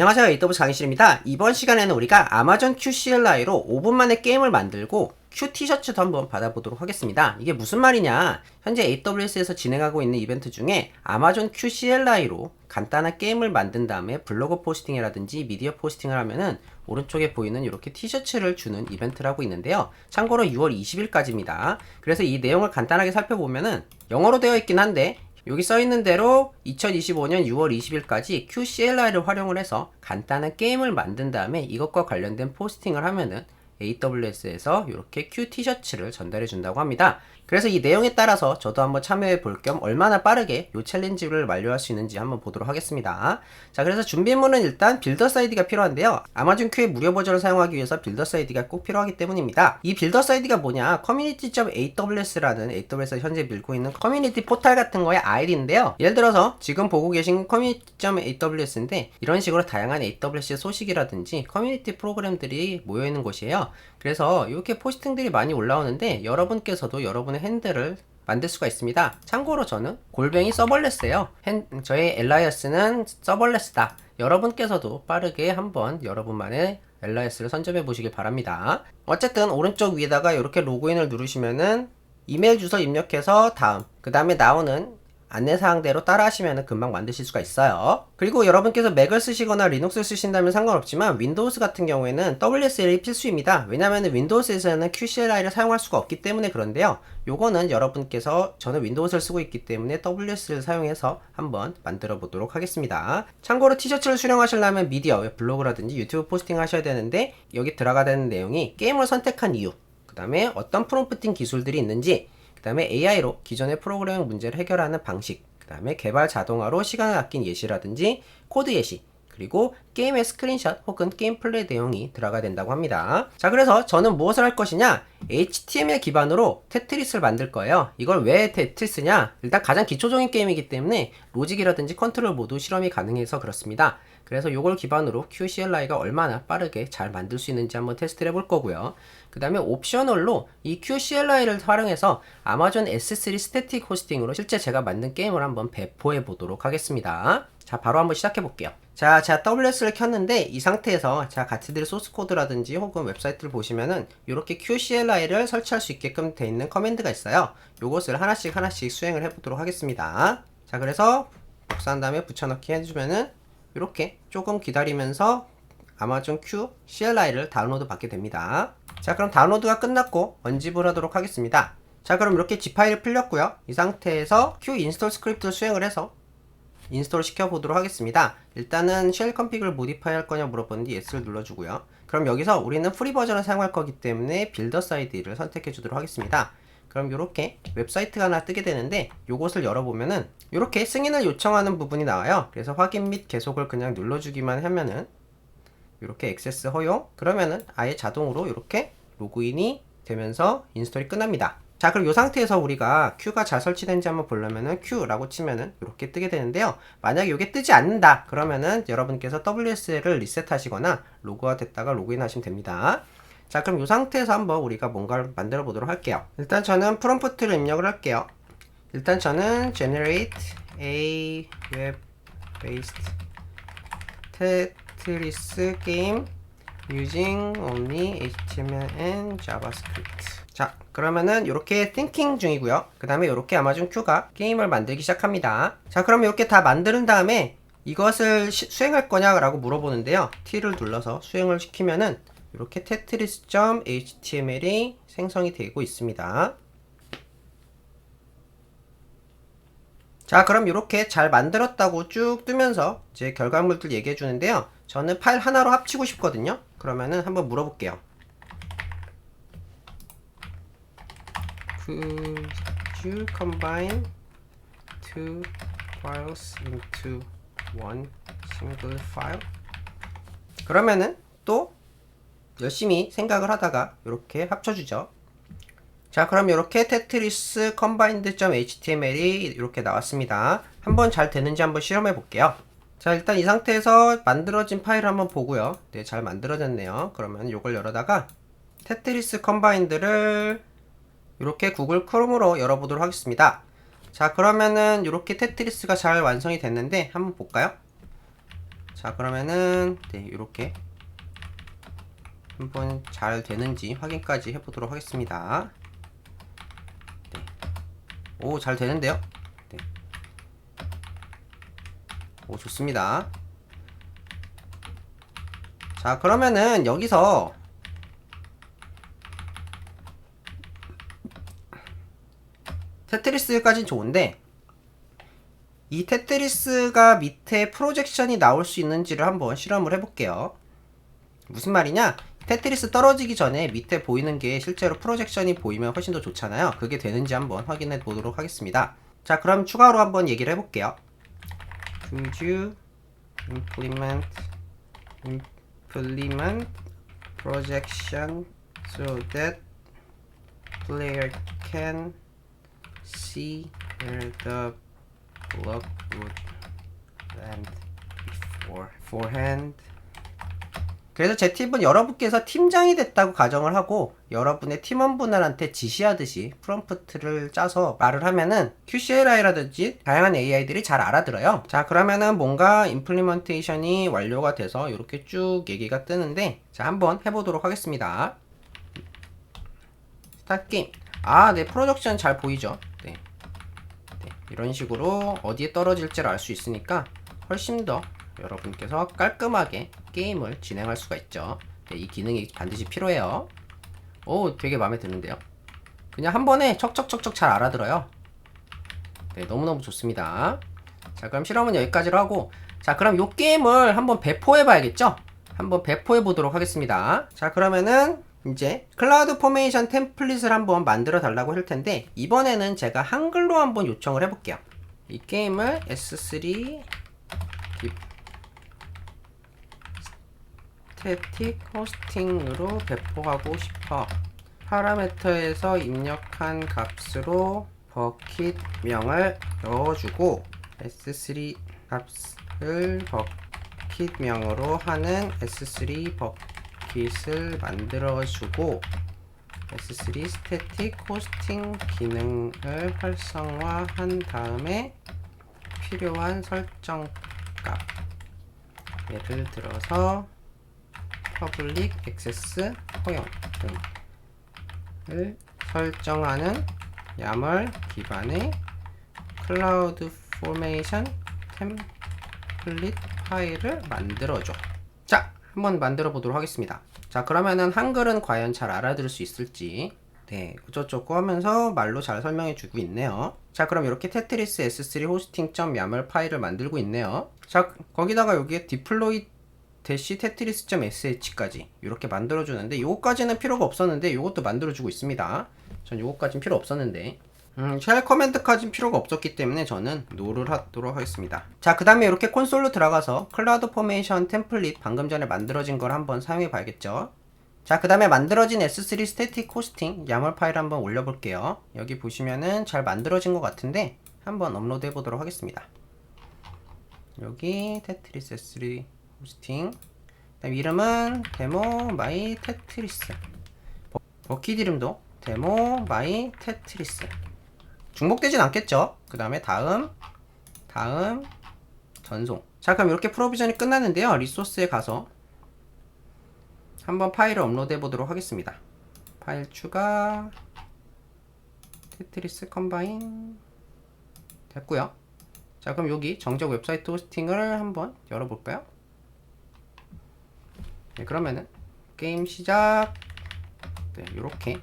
안녕하세요. 에이더브 장희실입니다. 이번 시간에는 우리가 아마존 QCLI로 5분 만에 게임을 만들고 Q 티셔츠도 한번 받아보도록 하겠습니다. 이게 무슨 말이냐? 현재 AWS에서 진행하고 있는 이벤트 중에 아마존 QCLI로 간단한 게임을 만든 다음에 블로그 포스팅이라든지 미디어 포스팅을 하면은 오른쪽에 보이는 이렇게 티셔츠를 주는 이벤트를 하고 있는데요. 참고로 6월 20일까지입니다. 그래서 이 내용을 간단하게 살펴보면은 영어로 되어 있긴 한데 여기 써 있는 대로 2025년 6월 20일까지 QCLI를 활용을 해서 간단한 게임을 만든 다음에 이것과 관련된 포스팅을 하면은 AWS에서 이렇게 Q 티셔츠를 전달해 준다고 합니다. 그래서 이 내용에 따라서 저도 한번 참여해 볼 겸 얼마나 빠르게 이 챌린지를 완료할 수 있는지 한번 보도록 하겠습니다. 자, 그래서 준비물은 일단 빌더 사이드가 필요한데요. 아마존 큐의 무료 버전을 사용하기 위해서 빌더 사이드가 꼭 필요하기 때문입니다. 이 빌더 사이드가 뭐냐? community.aws라는 AWS에서 현재 밀고 있는 커뮤니티 포탈 같은 거의 아이디인데요. 예를 들어서 지금 보고 계신 community.aws인데 이런 식으로 다양한 AWS 소식이라든지 커뮤니티 프로그램들이 모여 있는 곳이에요. 그래서 이렇게 포스팅들이 많이 올라오는데 여러분께서도 여러분의 핸들을 만들 수가 있습니다. 참고로 저는 골뱅이 서벌레스예요. 핸, 저의 엘라이어스는 서벌레스다. 여러분께서도 빠르게 한번 여러분만의 엘라이어스를 선점해 보시길 바랍니다. 어쨌든 오른쪽 위에다가 이렇게 로그인을 누르시면은 이메일 주소 입력해서 다음 그 다음에 나오는 안내사항대로 따라 하시면 금방 만드실 수가 있어요. 그리고 여러분께서 맥을 쓰시거나 리눅스를 쓰신다면 상관없지만 윈도우스 같은 경우에는 WSL이 필수입니다. 왜냐하면 윈도우스에서는 QCLI를 사용할 수가 없기 때문에 그런데요. 요거는 여러분께서 저는 윈도우스를 쓰고 있기 때문에 WS를 사용해서 한번 만들어 보도록 하겠습니다. 참고로 티셔츠를 수령하시려면 미디어, 블로그라든지 유튜브 포스팅 하셔야 되는데 여기 들어가 되는 내용이 게임을 선택한 이유, 그 다음에 어떤 프롬프팅 기술들이 있는지 그 다음에 AI로 기존의 프로그래밍 문제를 해결하는 방식, 그 다음에 개발 자동화로 시간을 아낀 예시라든지 코드 예시, 그리고 게임의 스크린샷 혹은 게임 플레이 내용이 들어가야 된다고 합니다. 자, 그래서 저는 무엇을 할 것이냐? HTML 기반으로 테트리스를 만들 거예요. 이걸 왜 테트리스냐? 일단 가장 기초적인 게임이기 때문에 로직이라든지 컨트롤 모두 실험이 가능해서 그렇습니다. 그래서 이걸 기반으로 QCLI가 얼마나 빠르게 잘 만들 수 있는지 한번 테스트를 해볼 거고요. 그 다음에 옵셔널로 이 QCLI를 활용해서 아마존 S3 스태틱 호스팅으로 실제 제가 만든 게임을 한번 배포해 보도록 하겠습니다. 자, 바로 한번 시작해 볼게요. 자, 제가 WS를 켰는데 이 상태에서 제가 같이 들 소스 코드라든지 혹은 웹사이트를 보시면은 이렇게 QCLI를 설치할 수 있게끔 돼 있는 커맨드가 있어요. 요것을 하나씩 하나씩 수행을 해 보도록 하겠습니다. 자, 그래서 복사한 다음에 붙여넣기 해주면은 이렇게 조금 기다리면서 아마존 Q CLI를 다운로드 받게 됩니다. 자, 그럼 다운로드가 끝났고 언집을 하도록 하겠습니다. 자, 그럼 이렇게 G 파일이 풀렸고요. 이 상태에서 Q 인스톨 스크립트를 수행을 해서 인스톨 시켜보도록 하겠습니다. 일단은 쉘 컴픽을 모디파이 할 거냐 물어보는데 예스를 눌러주고요. 그럼 여기서 우리는 프리 버전을 사용할 거기 때문에 빌더 사이드 를 선택해 주도록 하겠습니다. 그럼 이렇게 웹사이트가 하나 뜨게 되는데 이것을 열어보면은 이렇게 승인을 요청하는 부분이 나와요. 그래서 확인 및 계속을 그냥 눌러주기만 하면은 이렇게 액세스 허용 그러면은 아예 자동으로 이렇게 로그인이 되면서 인스톨이 끝납니다. 자 그럼 이 상태에서 우리가 Q가 잘 설치된지 한번 보려면은 Q라고 치면은 이렇게 뜨게 되는데요 만약에 이게 뜨지 않는다 그러면은 여러분께서 WSL을 리셋하시거나 로그아웃 됐다가 로그인 하시면 됩니다 자 그럼 이 상태에서 한번 우리가 뭔가를 만들어 보도록 할게요. 일단 저는 프롬프트를 입력을 할게요. 일단 저는 generate a web based tetris game using only HTML and JavaScript. 자 그러면은 이렇게 thinking 중이고요. 그 다음에 이렇게 아마존 Q가 게임을 만들기 시작합니다. 자 그럼 이렇게 다 만드는 다음에 이것을 시, 수행할 거냐라고 물어보는데요. T를 눌러서 수행을 시키면은 이렇게 tetris.html이 생성이 되고 있습니다. 자 그럼 이렇게 잘 만들었다고 쭉 뜨면서 이제 결과물들 얘기해 주는데요. 저는 파일 하나로 합치고 싶거든요. 그러면은 한번 물어볼게요. Could you combine two files into one single file? 그러면은 또 열심히 생각을 하다가 이렇게 합쳐주죠. 자 그럼 이렇게 테트리스 combined.html이 이렇게 나왔습니다. 한번 잘 되는지 한번 실험해 볼게요. 자 일단 이 상태에서 만들어진 파일을 한번 보고요. 네 잘 만들어졌네요. 그러면 이걸 열어다가 테트리스 컴바인드를 이렇게 구글 크롬으로 열어보도록 하겠습니다. 자 그러면은 이렇게 테트리스가 잘 완성이 됐는데 한번 볼까요? 자 그러면은 네 이렇게 한번 잘 되는지 확인까지 해보도록 하겠습니다. 네. 오 잘 되는데요? 네. 오 좋습니다. 자 그러면은 여기서 테트리스까진 좋은데 이 테트리스가 밑에 프로젝션이 나올 수 있는지를 한번 실험을 해볼게요. 무슨 말이냐? 테트리스 떨어지기 전에 밑에 보이는 게 실제로 프로젝션이 보이면 훨씬 더 좋잖아요. 그게 되는지 한번 확인해 보도록 하겠습니다. 자, 그럼 추가로 한번 얘기를 해볼게요. Could implement implement projection so that player can see where the block would land before beforehand. 그래서 제 팁은 여러분께서 팀장이 됐다고 가정을 하고 여러분의 팀원분들한테 지시하듯이 프롬프트를 짜서 말을 하면은 QCLI라든지 다양한 AI들이 잘 알아들어요. 자 그러면은 뭔가 임플리먼테이션이 완료가 돼서 이렇게 쭉 얘기가 뜨는데 자 한번 해보도록 하겠습니다. 스타트 게임. 아, 네 프로덕션 잘 보이죠? 네. 네, 이런 식으로 어디에 떨어질지를 알 수 있으니까 훨씬 더 여러분께서 깔끔하게 게임을 진행할 수가 있죠. 네, 이 기능이 반드시 필요해요. 오, 되게 마음에 드는데요. 그냥 한 번에 척척척척 잘 알아들어요. 네, 너무너무 좋습니다. 자, 그럼 실험은 여기까지로 하고, 자, 그럼 요 게임을 한번 배포해 봐야겠죠? 한번 배포해 보도록 하겠습니다. 자, 그러면은 이제 클라우드 포메이션 템플릿을 한번 만들어 달라고 할 텐데 이번에는 제가 한글로 한번 요청을 해 볼게요. 이 게임을 S3 스태틱 호스팅으로 배포하고 싶어. 파라메터에서 입력한 값으로 버킷명을 넣어주고 S3 값을 버킷명으로 하는 S3 버킷을 만들어주고 S3 스태틱 호스팅 기능을 활성화한 다음에 필요한 설정 값 예를 들어서 퍼블릭 액세스 허용 등을 설정하는 야멀 기반의 클라우드 포메이션 템플릿 파일을 만들어줘. 자, 한번 만들어 보도록 하겠습니다. 자, 그러면은 한글은 과연 잘 알아들을 수 있을지. 네, 어쩌저쩌고 하면서 말로 잘 설명해 주고 있네요. 자, 그럼 이렇게 테트리스 s3 호스팅.yaml 파일을 만들고 있네요. 자, 거기다가 여기에 디플로이 대시 테트리스.sh까지 이렇게 만들어 주는데 요거까지는 필요가 없었는데 요것도 만들어 주고 있습니다. 전 요거까진 필요 없었는데 음, 쉘 커맨드까진 필요가 없었기 때문에 저는 노를 하도록 하겠습니다. 자, 그 다음에 이렇게 콘솔로 들어가서 클라우드 포메이션 템플릿 방금 전에 만들어진 걸 한번 사용해 봐야겠죠. 자, 그 다음에 만들어진 S3 스태틱 호스팅 야멀 파일 한번 올려볼게요. 여기 보시면은 잘 만들어진 것 같은데 한번 업로드 해보도록 하겠습니다. 여기 테트리스 S3 호스팅. 그다음 이름은 데모 마이 테트리스. 버킷 이름도 데모 마이 테트리스. 중복되진 않겠죠? 그 다음에 다음 다음 전송. 자 그럼 이렇게 프로비전이 끝났는데요. 리소스에 가서 한번 파일을 업로드 해 보도록 하겠습니다. 파일 추가. 테트리스 컴바인. 됐고요. 자 그럼 여기 정적 웹사이트 호스팅을 한번 열어볼까요 네, 그러면은 게임 시작 네, 이렇게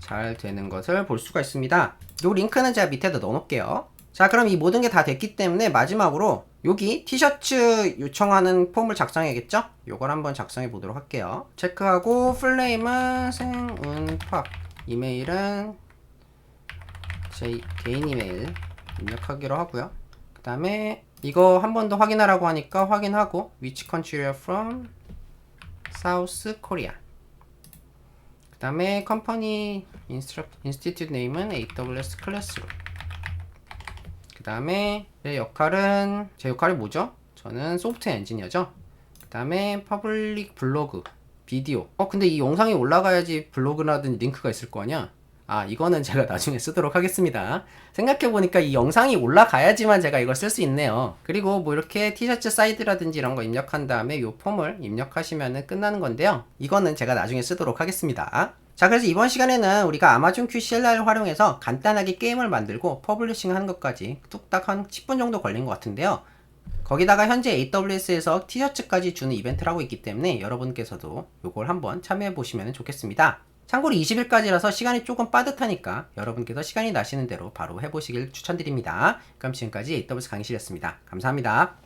잘 되는 것을 볼 수가 있습니다. 요 링크는 제가 밑에다 넣어놓을게요. 자, 그럼 이 모든 게 다 됐기 때문에 마지막으로 여기 티셔츠 요청하는 폼을 작성해야겠죠? 요걸 한번 작성해 보도록 할게요. 체크하고 플레임은 생운팍 이메일은 제 개인 이메일 입력하기로 하고요. 그 다음에 이거 한 번 더 확인하라고 하니까 확인하고 which country are from 사우스 코리아. 그 다음에 컴퍼니 인스티튜트 네임은 AWS 클래스룸. 그 다음에 내 역할은 제 역할이 뭐죠? 저는 소프트웨어 엔지니어죠. 그 다음에 퍼블릭 블로그 비디오. 어 근데 이 영상이 올라가야지 블로그라든지 링크가 있을 거 아니야? 아, 이거는 제가 나중에 쓰도록 하겠습니다. 생각해보니까 이 영상이 올라가야지만 제가 이걸 쓸 수 있네요. 그리고 뭐 이렇게 티셔츠 사이드라든지 이런 거 입력한 다음에 이 폼을 입력하시면 끝나는 건데요. 이거는 제가 나중에 쓰도록 하겠습니다. 자, 그래서 이번 시간에는 우리가 아마존 Q CLR을 활용해서 간단하게 게임을 만들고 퍼블리싱 하는 것까지 뚝딱 한 10분 정도 걸린 것 같은데요. 거기다가 현재 AWS에서 티셔츠까지 주는 이벤트를 하고 있기 때문에 여러분께서도 이걸 한번 참여해 보시면 좋겠습니다. 참고로 20일까지라서 시간이 조금 빠듯하니까 여러분께서 시간이 나시는 대로 바로 해보시길 추천드립니다. 그럼 지금까지 AWS 강의실이었습니다. 감사합니다.